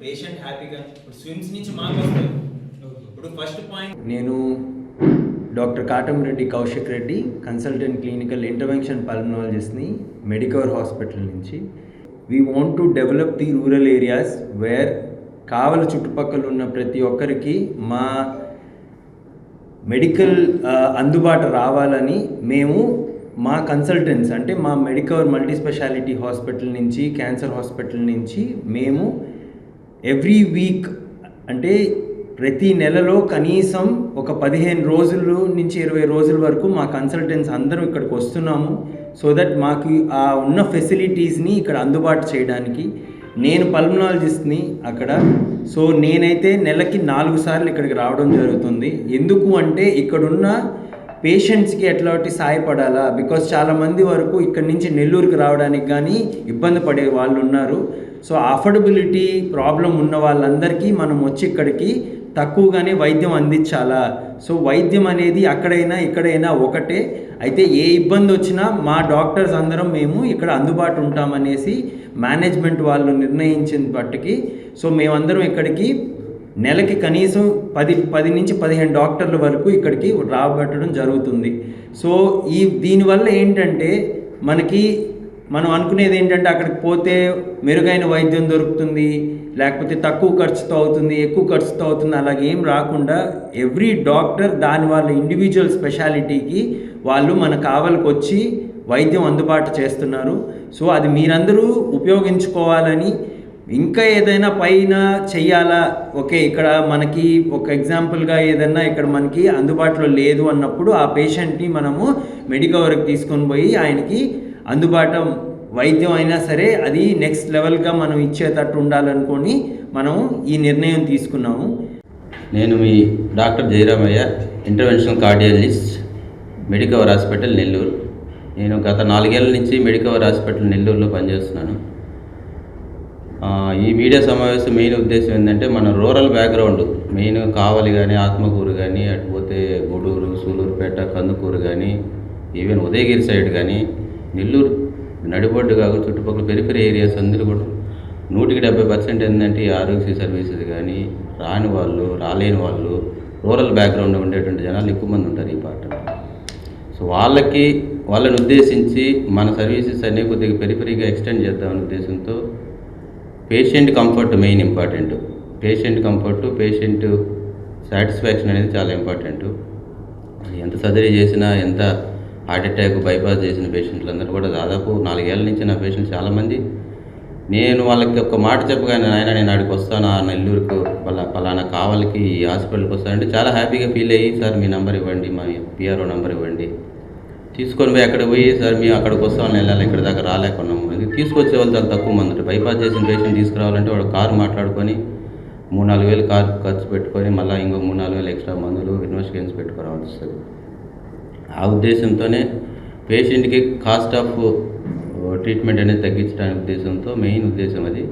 Patient హ్యాపీగా ఇప్పుడు స్విమ్స్ నుంచి మాకు ఇప్పుడు ఫస్ట్ పాయింట్ నేను doctor Katamreddy Kaushik Reddy consultant clinical intervention పల్మనాలజిస్ట్ని Medicover hospital నుంచి. We want to develop the rural areas where Kavali చుట్టుపక్కల ఉన్న ప్రతి ఒక్కరికి మా మెడికల్ అందుబాటు రావాలని మేము మా కన్సల్టెంట్స్ అంటే మా మెడికవర్ మల్టీ స్పెషాలిటీ హాస్పిటల్ నుంచి క్యాన్సర్ హాస్పిటల్ నుంచి మేము ఎవ్రీ వీక్ అంటే ప్రతి నెలలో కనీసం ఒక పదిహేను రోజులు నుంచి ఇరవై రోజుల వరకు మా కన్సల్టెంట్స్ అందరం ఇక్కడికి వస్తున్నాము సో దట్ మాకు ఆ ఉన్న ఫెసిలిటీస్ని ఇక్కడ అందుబాటు చేయడానికి. నేను పల్మనాలజిస్ట్ని అక్కడ సో నేనైతే నెలకి నాలుగు సార్లు ఇక్కడికి రావడం జరుగుతుంది. ఎందుకు అంటే ఇక్కడున్న పేషెంట్స్కి ఎట్లాంటి సాయపడాలా? బికాస్ చాలామంది వరకు ఇక్కడి నుంచి నెల్లూరుకి రావడానికి కానీ ఇబ్బంది పడే వాళ్ళు ఉన్నారు. సో అఫోర్డబిలిటీ ప్రాబ్లం ఉన్న వాళ్ళందరికీ మనం వచ్చి ఇక్కడికి తక్కువగానే వైద్యం అందించాలా? సో వైద్యం అనేది అక్కడైనా ఇక్కడైనా ఒకటే. అయితే ఏ ఇబ్బంది వచ్చినా మా డాక్టర్స్ అందరం మేము ఇక్కడ అందుబాటు ఉంటామనేసి మేనేజ్మెంట్ వాళ్ళు నిర్ణయించిన బట్టికి. సో మేమందరం ఇక్కడికి నెలకి కనీసం పది పది నుంచి పదిహేను డాక్టర్ల వరకు ఇక్కడికి రాబట్టడం జరుగుతుంది. సో ఈ దీనివల్ల ఏంటంటే మనకి మనం అనుకునేది ఏంటంటే అక్కడికి పోతే మెరుగైన వైద్యం దొరుకుతుంది లేకపోతే తక్కువ ఖర్చుతో అవుతుంది ఎక్కువ ఖర్చుతో అవుతుంది అలాగే ఏం రాకుండా ఎవ్రీ డాక్టర్ దాని వాళ్ళ ఇండివిజువల్ స్పెషాలిటీకి వాళ్ళు మన కావలికి వచ్చి వైద్యం అందుబాటు చేస్తున్నారు. సో అది మీరందరూ ఉపయోగించుకోవాలని ఇంకా ఏదైనా పైన చెయ్యాలా? ఓకే ఇక్కడ మనకి ఒక ఎగ్జాంపుల్గా ఏదైనా ఇక్కడ మనకి అందుబాటులో లేదు అన్నప్పుడు ఆ పేషెంట్ని మనము మెడికవర్కి తీసుకొని పోయి ఆయనకి అందుబాటు వైద్యం అయినా సరే అది నెక్స్ట్ లెవెల్గా మనం ఇచ్చేటట్టు ఉండాలనుకొని మనం ఈ నిర్ణయం తీసుకున్నాము. నేను మీ doctor Jayaramaiah interventional cardiologist Medicover hospital Nellore. నేను గత నాలుగేళ్ళ నుంచి మెడికవర్ హాస్పిటల్ నెల్లూరులో పనిచేస్తున్నాను. ఈ మీడియా సమావేశం మెయిన్ ఉద్దేశం ఏంటంటే మన రూరల్ బ్యాక్గ్రౌండ్ మెయిన్ కావలి కానీ ఆత్మకూరు కానీ అటుపోతే గూడూరు సూలూరుపేట కందుకూరు కానీ ఈవెన్ ఉదయగిరి సైడ్ కానీ నెల్లూరు నడిబొడ్డు కాకుండా చుట్టుపక్కల పెరిఫెరీ ఏరియాస్ అందరూ కూడా నూటికి డెబ్బై పర్సెంట్ ఏంటంటే ఈ ఆరోగ్య సర్వీసెస్ కానీ రాని వాళ్ళు రాలేని వాళ్ళు రూరల్ బ్యాక్గ్రౌండ్ ఉండేటువంటి జనాలు ఎక్కువ మంది ఉంటారు ఈ పాట సో వాళ్ళకి వాళ్ళని ఉద్దేశించి మన సర్వీసెస్ అన్నీ కొద్దిగా పెరిఫరీగా ఎక్స్టెండ్ చేద్దామనే ఉద్దేశంతో patient comfort main important. Patient comfort patient satisfaction అనేది చాలా ఇంపార్టెంట్. ఎంత సర్జరీ చేసినా ఎంత హార్ట్ అటాక్ బైపాస్ చేసిన పేషెంట్లందరూ కూడా దాదాపు నాలుగేళ్ళ నుంచి నా పేషెంట్ చాలామంది. నేను వాళ్ళకి ఒక మాట చెప్పగానే నాయన నేను ఆడికి వస్తాను? ఆ నెల్లూరుకు పలా పలానా కావాలకి ఈ హాస్పిటల్కి వస్తానంటే చాలా హ్యాపీగా ఫీల్ అయ్యి సార్ మీ నెంబర్ ఇవ్వండి మా పిఆర్ఓ నెంబర్ ఇవ్వండి. తీసుకొని పోయి అక్కడ పోయి సార్ మేము అక్కడికి వస్తామని వెళ్ళాలి ఇక్కడ దాకా రాలేకున్నాము. తీసుకొచ్చే వాళ్ళు చాలా తక్కువ మంది బైపాస్ చేసిన పేషెంట్ తీసుకురావాలంటే వాడు కారు మాట్లాడుకొని మూడు నాలుగు వేలు కారు ఖర్చు పెట్టుకొని మళ్ళీ ఇంకో మూడు నాలుగు వేలు ఎక్స్ట్రా మందులు ఇన్వెస్టిగేషన్స్ పెట్టుకోవాల్సి వస్తుంది. ఆ ఉద్దేశంతోనే పేషెంట్కి కాస్ట్ ఆఫ్ ట్రీట్మెంట్ అనేది తగ్గించడానికి ఉద్దేశంతో మెయిన్ ఉద్దేశం అది.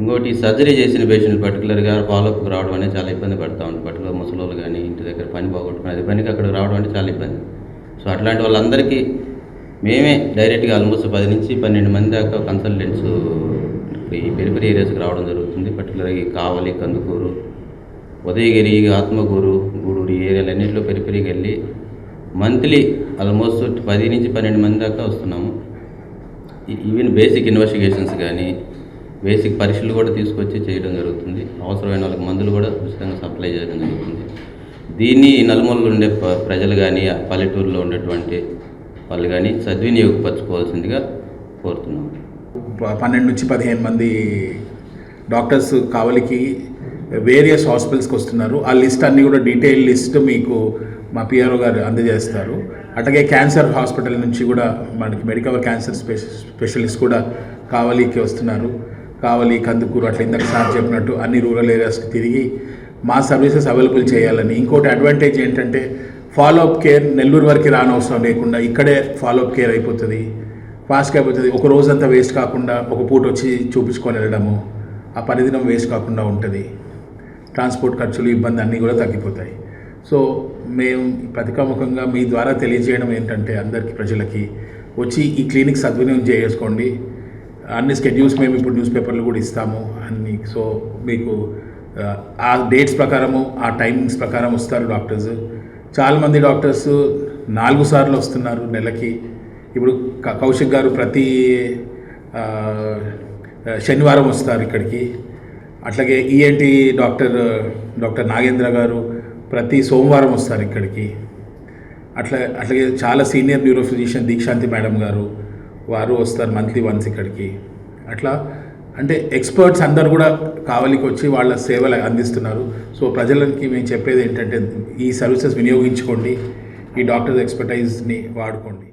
ఇంకోటి సర్జరీ చేసిన పేషెంట్ పర్టికులర్గా ఫాలోఅప్కి రావడం అనేది చాలా ఇబ్బంది పడతా ఉంది. పర్టికులర్ ముసలోళ్ళు కానీ ఇంటి దగ్గర పని పోగొట్టుకుని అది పనికి అక్కడ రావడం అంటే చాలా ఇబ్బంది. సో అట్లాంటి వాళ్ళందరికీ మేమే డైరెక్ట్గా ఆల్మోస్ట్ పది నుంచి పన్నెండు మంది దాకా కన్సల్టెంట్స్ ఈ పెరిపెరి ఏరియాస్కి రావడం జరుగుతుంది. పర్టికులర్గా ఈ కావలి కందుకూరు ఉదయగిరి ఆత్మకూరు గూడూరు ఈ ఏరియాలన్నింటిలో పెరిపెరికి వెళ్ళి మంత్లీ ఆల్మోస్ట్ పది నుంచి పన్నెండు మంది దాకా వస్తున్నాము. ఈవెన్ బేసిక్ ఇన్వెస్టిగేషన్స్ కానీ బేసిక్ పరీక్షలు కూడా తీసుకొచ్చి చేయడం జరుగుతుంది. అవసరమైన వాళ్ళకి మందులు కూడా ఉచితంగా సప్లై చేయడం జరుగుతుంది. దీన్ని నలుమూలలో ఉండే ప- ప్రజలు కానీ పల్లెటూరులో ఉండేటువంటి వాళ్ళు కానీ సద్వినియోగపరచుకోవాల్సిందిగా కోరుతున్నాము పన్నెండు నుంచి పదిహేను మంది డాక్టర్స్ కావలికి వేరియస్ హాస్పిటల్స్కి వస్తున్నారు. ఆ లిస్ట్ అన్నీ కూడా డీటెయిల్ లిస్ట్ మీకు మా పిఆర్ఓ గారు అందజేస్తారు. అట్లాగే క్యాన్సర్ హాస్పిటల్ నుంచి కూడా మనకి మెడికల్ క్యాన్సర్ స్పెష స్పెషలిస్ట్ కూడా కావలికి వస్తున్నారు. కావలి కందుకూరు అట్లా ఇందాక సార్ చెప్పినట్టు అన్ని రూరల్ ఏరియాస్కి తిరిగి మా సర్వీసెస్ అవైలబుల్ చేయాలని. ఇంకోటి అడ్వాంటేజ్ ఏంటంటే ఫాలోఅప్ కేర్ నెల్లూరు వరకు రానవసరం లేకుండా ఇక్కడే ఫాలోఅప్ కేర్ అయిపోతుంది. ఫాస్ట్గా అయిపోతుంది. ఒక రోజంతా వేస్ట్ కాకుండా ఒక పూట వచ్చి చూపించుకొని వెళ్ళడము ఆ పరిదినం వేస్ట్ కాకుండా ఉంటుంది. ట్రాన్స్పోర్ట్ ఖర్చులు ఇబ్బంది అన్నీ కూడా తగ్గిపోతాయి. సో మేము ప్రతికాముఖంగా మీ ద్వారా తెలియజేయడం ఏంటంటే అందరికీ ప్రజలకి వచ్చి ఈ క్లినిక్ సద్వినియోగం చేసుకోండి అన్ని స్కెడ్యూల్స్ మేము ఇప్పుడు న్యూస్ పేపర్లు కూడా ఇస్తాము అన్ని. సో మీకు ఆ, డేట్స్ ప్రకారము ఆ టైమింగ్స్ ప్రకారం వస్తారు డాక్టర్స్ చాలామంది డాక్టర్స్ నాలుగు సార్లు వస్తున్నారు నెలకి. ఇప్పుడు క- కౌశిక్ గారు ప్రతి శనివారం వస్తారు ఇక్కడికి. అట్లాగే ఈఎన్టీ డాక్టర్ డాక్టర్ నాగేంద్ర గారు ప్రతి సోమవారం వస్తారు ఇక్కడికి. అట్లా అట్లాగే చాలా senior neuro physician Deekshanthi madam గారు వారు వస్తారు మంత్లీ వన్స్ ఇక్కడికి. అట్లా అంటే ఎక్స్పర్ట్స్ అందరు కూడా కావలికి వచ్చి వాళ్ళ సేవలు అందిస్తున్నారు. సో ప్రజలకి మేము చెప్పేది ఏంటంటే ఈ సర్వీసెస్ వినియోగించుకోండి ఈ డాక్టర్స్ ఎక్స్పర్టైజ్ని వాడుకోండి.